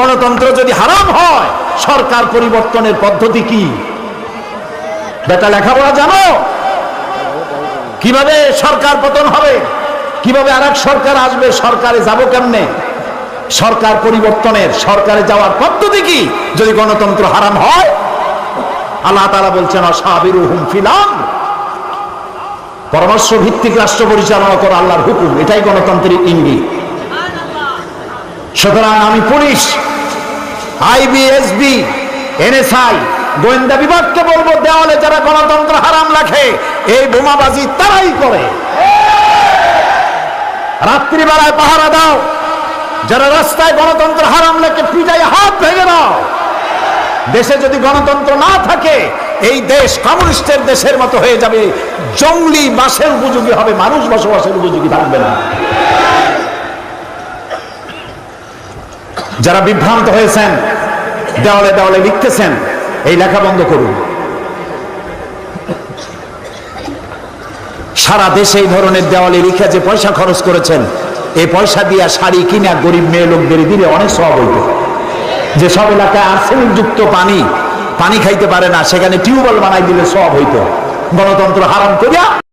গণতন্ত্র যদি হারাম হয়, সরকার পরিবর্তনের পদ্ধতি কি? বেটা লেখাপড়া জানো? কীভাবে সরকার পতন হবে? কীভাবে আর সরকার আসবে? সরকারে যাব কেমনে? সরকার পরিবর্তনের, সরকারে যাওয়ার পদ্ধতি কি? যদি গণতন্ত্র হারাম হয়? আল্লাহ তালা বলছেন অসাবির ফিলাম পরামর্শ ভিত্তিক রাষ্ট্র পরিচালনা করা আল্লাহর হুকুম, এটাই গণতন্ত্রের ইঙ্গিত। সুতরাং আমি পুলিশ আইবিএসবি এনএসআই, গোয়েন্দা বিভাগকে বলব, দেওয়ালে যারা গণতন্ত্র হারাম রাখে, এই বোমাবাজি তারাই করে। রাত্রিবেলায় পাহারা দাও, যারা রাস্তায় গণতন্ত্র হারাম লেখে পিটাই হাত ভেঙে দাও। দেশে যদি গণতন্ত্র না থাকে, এই দেশ কমিউনিস্টের দেশের মতো হয়ে যাবে। জঙ্গলি বাসের উপযোগী হবে, মানুষ বসবাসের উপযোগী থাকবে না। যারা বিভ্রান্ত হয়েছেন, দেওয়ালে দেওয়ালে লিখতেছেন, এই লেখা বন্ধ করুন। সারা দেশে এই ধরনের দেওয়ালে লিখে যে পয়সা খরচ করেছেন, এই পয়সা দিয়া শাড়ি কিনা গরিব মেয়ে লোকদের দিলে অনেক সব হইত যে সব এলাকায় আর্সেনিক যুক্ত পানি পানি খাইতে পারে না, সেখানে টিউবওয়েল বানাই দিলে সব হইতো। গণতন্ত্র হারাম করিয়া